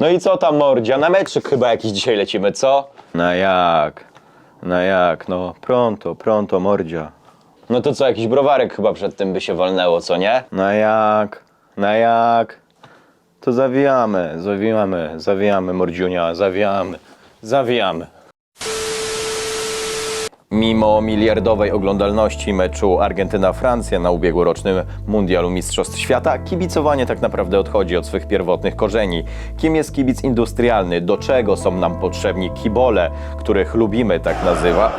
No i co tam, mordzia? Na metrzyk chyba jakiś dzisiaj lecimy, co? Na jak? Na jak? No pronto, pronto, mordzia. No to co, jakiś browarek chyba przed tym by się walnęło, co nie? Na jak? Na jak? To zawijamy, zawijamy, zawijamy, mordziunia, zawijamy, zawijamy. Mimo miliardowej oglądalności meczu Argentyna-Francja na ubiegłorocznym Mundialu Mistrzostw Świata, kibicowanie tak naprawdę odchodzi od swych pierwotnych korzeni. Kim jest kibic industrialny? Do czego są nam potrzebni kibole, których lubimy tak nazywa?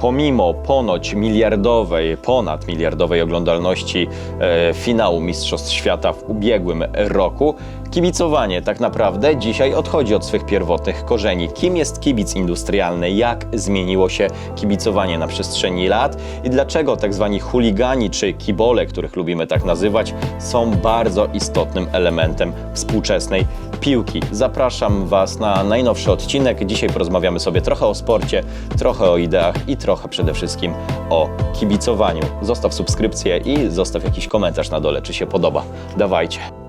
Pomimo ponoć miliardowej, ponad miliardowej oglądalności e, finału Mistrzostw Świata w ubiegłym roku, kibicowanie tak naprawdę dzisiaj odchodzi od swych pierwotnych korzeni. Kim jest kibic industrialny? Jak zmieniło się kibicowanie na przestrzeni lat? I dlaczego tak zwani chuligani czy kibole, których lubimy tak nazywać, są bardzo istotnym elementem współczesnej piłki? Zapraszam Was na najnowszy odcinek. Dzisiaj porozmawiamy sobie trochę o sporcie, trochę o ideach i trochę przede wszystkim o kibicowaniu. Zostaw subskrypcję i zostaw jakiś komentarz na dole, czy się podoba. Dawajcie.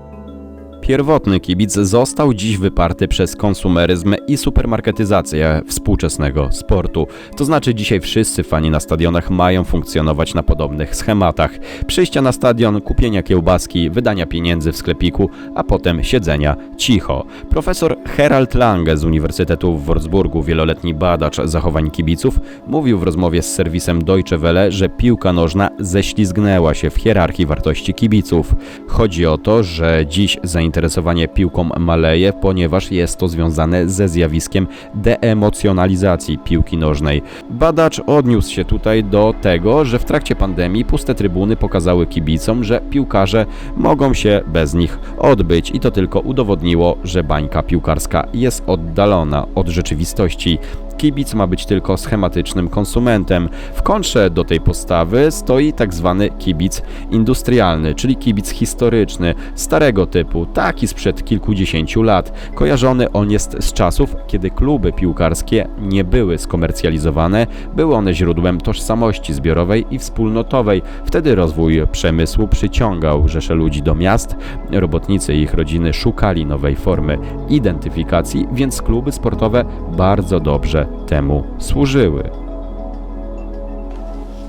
Pierwotny kibic został dziś wyparty przez konsumeryzm i supermarketyzację współczesnego sportu. To znaczy dzisiaj wszyscy fani na stadionach mają funkcjonować na podobnych schematach. Przyjścia na stadion, kupienia kiełbaski, wydania pieniędzy w sklepiku, a potem siedzenia cicho. Profesor Herald Lange z Uniwersytetu w Würzburgu, wieloletni badacz zachowań kibiców, mówił w rozmowie z serwisem Deutsche Welle, że piłka nożna ześlizgnęła się w hierarchii wartości kibiców. Chodzi o to, że dziś zainteresowanie piłką maleje, ponieważ jest to związane ze zjawiskiem deemocjonalizacji piłki nożnej. Badacz odniósł się tutaj do tego, że w trakcie pandemii puste trybuny pokazały kibicom, że piłkarze mogą się bez nich odbyć i to tylko udowodniło, że bańka piłkarska jest oddalona od rzeczywistości kibic ma być tylko schematycznym konsumentem. W kontrze do tej postawy stoi tak zwany kibic industrialny, czyli kibic historyczny, starego typu, taki sprzed kilkudziesięciu lat. Kojarzony on jest z czasów, kiedy kluby piłkarskie nie były skomercjalizowane, były one źródłem tożsamości zbiorowej i wspólnotowej. Wtedy rozwój przemysłu przyciągał rzesze ludzi do miast, robotnicy i ich rodziny szukali nowej formy identyfikacji, więc kluby sportowe bardzo dobrze temu służyły.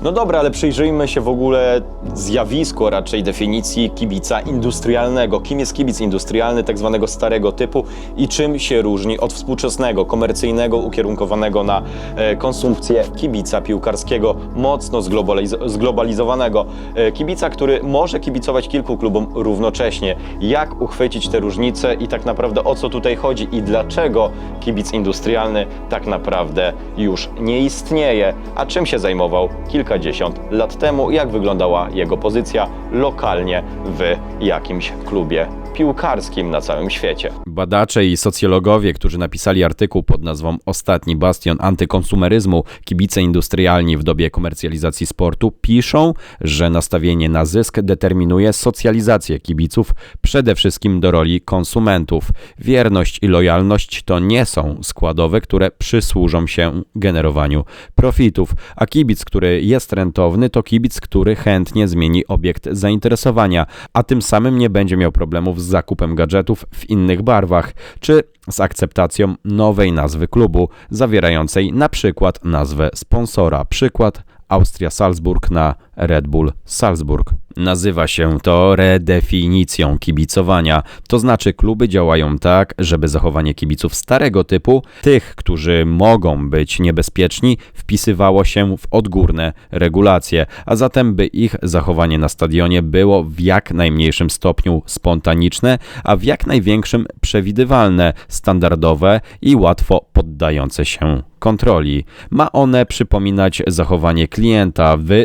No dobra, ale przyjrzyjmy się w ogóle zjawisku, a raczej definicji kibica industrialnego. Kim jest kibic industrialny, tak zwanego starego typu i czym się różni od współczesnego, komercyjnego, ukierunkowanego na e, konsumpcję kibica piłkarskiego, mocno zglobaliz- zglobalizowanego. E, kibica, który może kibicować kilku klubom równocześnie. Jak uchwycić te różnice i tak naprawdę o co tutaj chodzi i dlaczego kibic industrialny tak naprawdę już nie istnieje, a czym się zajmował kilkadziesiąt lat temu, jak wyglądała jego pozycja lokalnie w jakimś klubie piłkarskim na całym świecie. Badacze i socjologowie, którzy napisali artykuł pod nazwą Ostatni bastion antykonsumeryzmu, kibice industrialni w dobie komercjalizacji sportu, piszą, że nastawienie na zysk determinuje socjalizację kibiców przede wszystkim do roli konsumentów. Wierność i lojalność to nie są składowe, które przysłużą się generowaniu profitów, a kibic, który jest rentowny, to kibic, który chętnie zmieni obiekt zainteresowania, a tym samym nie będzie miał problemów z zakupem gadżetów w innych barwach, czy z akceptacją nowej nazwy klubu, zawierającej na przykład nazwę sponsora. Przykład Austria Salzburg na Red Bull Salzburg. Nazywa się to redefinicją kibicowania, to znaczy kluby działają tak, żeby zachowanie kibiców starego typu, tych, którzy mogą być niebezpieczni, wpisywało się w odgórne regulacje, a zatem by ich zachowanie na stadionie było w jak najmniejszym stopniu spontaniczne, a w jak największym przewidywalne, standardowe i łatwo poddające się kontroli. Ma one przypominać zachowanie klienta w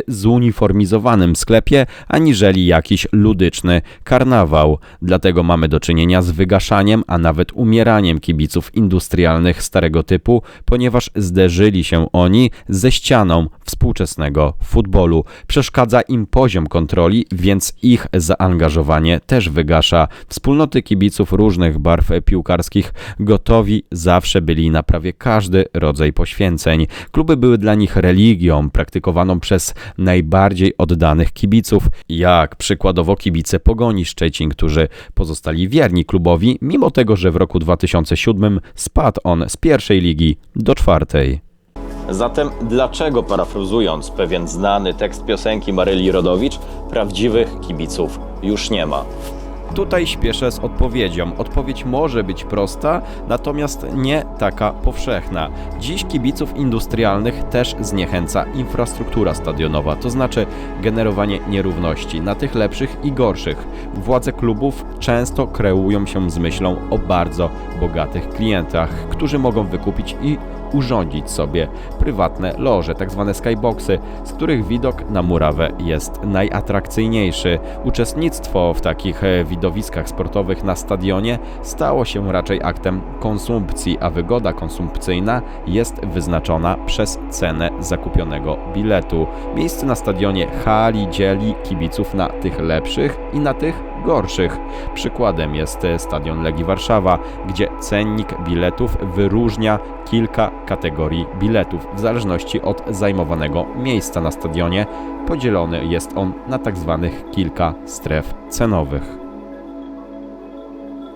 zuniformizowanym sklepie, aniżeli jakiś ludyczny karnawał. Dlatego mamy do czynienia z wygaszaniem, a nawet umieraniem kibiców industrialnych starego typu, ponieważ zderzyli się oni ze ścianą współczesnego futbolu. Przeszkadza im poziom kontroli, więc ich zaangażowanie też wygasza. Wspólnoty kibiców różnych barw piłkarskich gotowi zawsze byli na prawie każdy rodzaj poświęceń. Kluby były dla nich religią praktykowaną przez najbardziej najbardziej oddanych kibiców, jak przykładowo kibice Pogoni Szczecin, którzy pozostali wierni klubowi, mimo tego, że w roku 2007 spadł on z pierwszej ligi do czwartej. Zatem dlaczego, parafrazując pewien znany tekst piosenki Maryli Rodowicz, prawdziwych kibiców już nie ma? Tutaj śpieszę z odpowiedzią. Odpowiedź może być prosta, natomiast nie taka powszechna. Dziś kibiców industrialnych też zniechęca infrastruktura stadionowa, to znaczy generowanie nierówności na tych lepszych i gorszych. Władze klubów często kreują się z myślą o bardzo bogatych klientach, którzy mogą wykupić i urządzić sobie prywatne loże, tak zwane skyboxy, z których widok na murawę jest najatrakcyjniejszy. Uczestnictwo w takich e, widowiskach sportowych na stadionie stało się raczej aktem konsumpcji, a wygoda konsumpcyjna jest wyznaczona przez cenę zakupionego biletu. Miejsce na stadionie hali dzieli kibiców na tych lepszych i na tych gorszych. Przykładem jest stadion Legii Warszawa, gdzie cennik biletów wyróżnia kilka kategorii biletów w zależności od zajmowanego miejsca na stadionie. Podzielony jest on na tak zwanych kilka stref cenowych.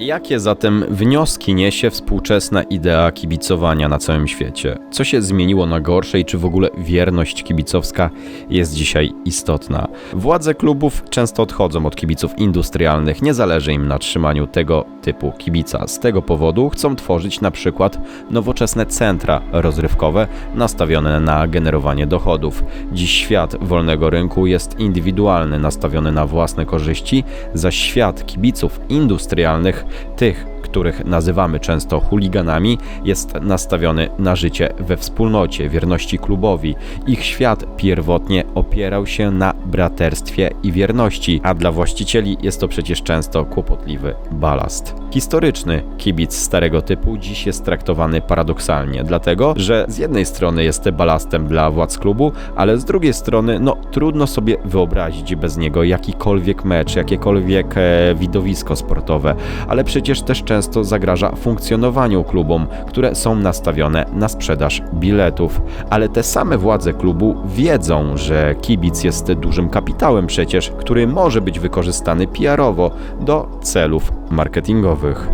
Jakie zatem wnioski niesie współczesna idea kibicowania na całym świecie? Co się zmieniło na gorsze i czy w ogóle wierność kibicowska jest dzisiaj istotna? Władze klubów często odchodzą od kibiców industrialnych, nie zależy im na trzymaniu tego typu kibica. Z tego powodu chcą tworzyć na przykład nowoczesne centra rozrywkowe nastawione na generowanie dochodów. Dziś świat wolnego rynku jest indywidualny, nastawiony na własne korzyści, zaś świat kibiców industrialnych tych, których nazywamy często chuliganami, jest nastawiony na życie we wspólnocie, wierności klubowi. Ich świat pierwotnie opierał się na braterstwie i wierności, a dla właścicieli jest to przecież często kłopotliwy balast. Historyczny kibic starego typu dziś jest traktowany paradoksalnie, dlatego że z jednej strony jest balastem dla władz klubu, ale z drugiej strony no trudno sobie wyobrazić bez niego jakikolwiek mecz, jakiekolwiek e, widowisko sportowe, ale przecież też często zagraża funkcjonowaniu klubom, które są nastawione na sprzedaż biletów. Ale te same władze klubu wiedzą, że kibic jest dużym kapitałem przecież, który może być wykorzystany PR-owo do celów marketingowych.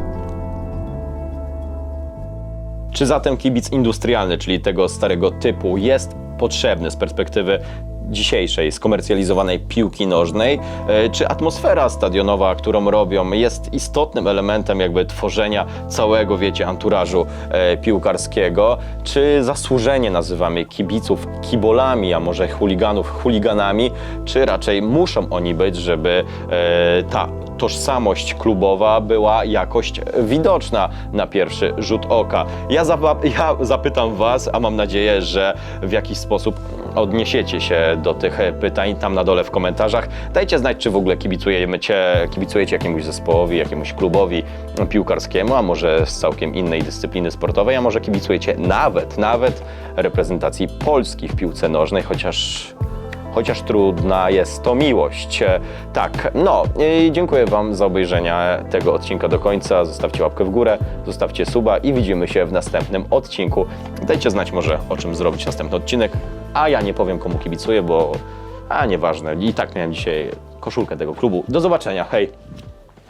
Czy zatem kibic industrialny, czyli tego starego typu, jest potrzebny z perspektywy dzisiejszej skomercjalizowanej piłki nożnej? E, Czy atmosfera stadionowa, którą robią, jest istotnym elementem jakby tworzenia całego, wiecie, anturażu e, piłkarskiego? Czy zasłużenie nazywamy kibiców kibolami, a może chuliganów chuliganami? Czy raczej muszą oni być, żeby e, ta tożsamość klubowa była jakoś widoczna na pierwszy rzut oka. Ja, ja zapytam Was, a mam nadzieję, że w jakiś sposób odniesiecie się do tych pytań tam na dole w komentarzach. Dajcie znać, czy w ogóle kibicujecie, kibicujecie jakiemuś zespołowi, jakiemuś klubowi piłkarskiemu, a może z całkiem innej dyscypliny sportowej, a może kibicujecie nawet, nawet reprezentacji Polski w piłce nożnej, chociaż chociaż trudna jest to miłość. E, Tak, no, i dziękuję Wam za obejrzenie tego odcinka do końca. Zostawcie łapkę w górę, zostawcie suba i widzimy się w następnym odcinku. Dajcie znać może, o czym zrobić następny odcinek, a ja nie powiem, komu kibicuję, bo a nieważne. I tak miałem dzisiaj koszulkę tego klubu. Do zobaczenia, hej!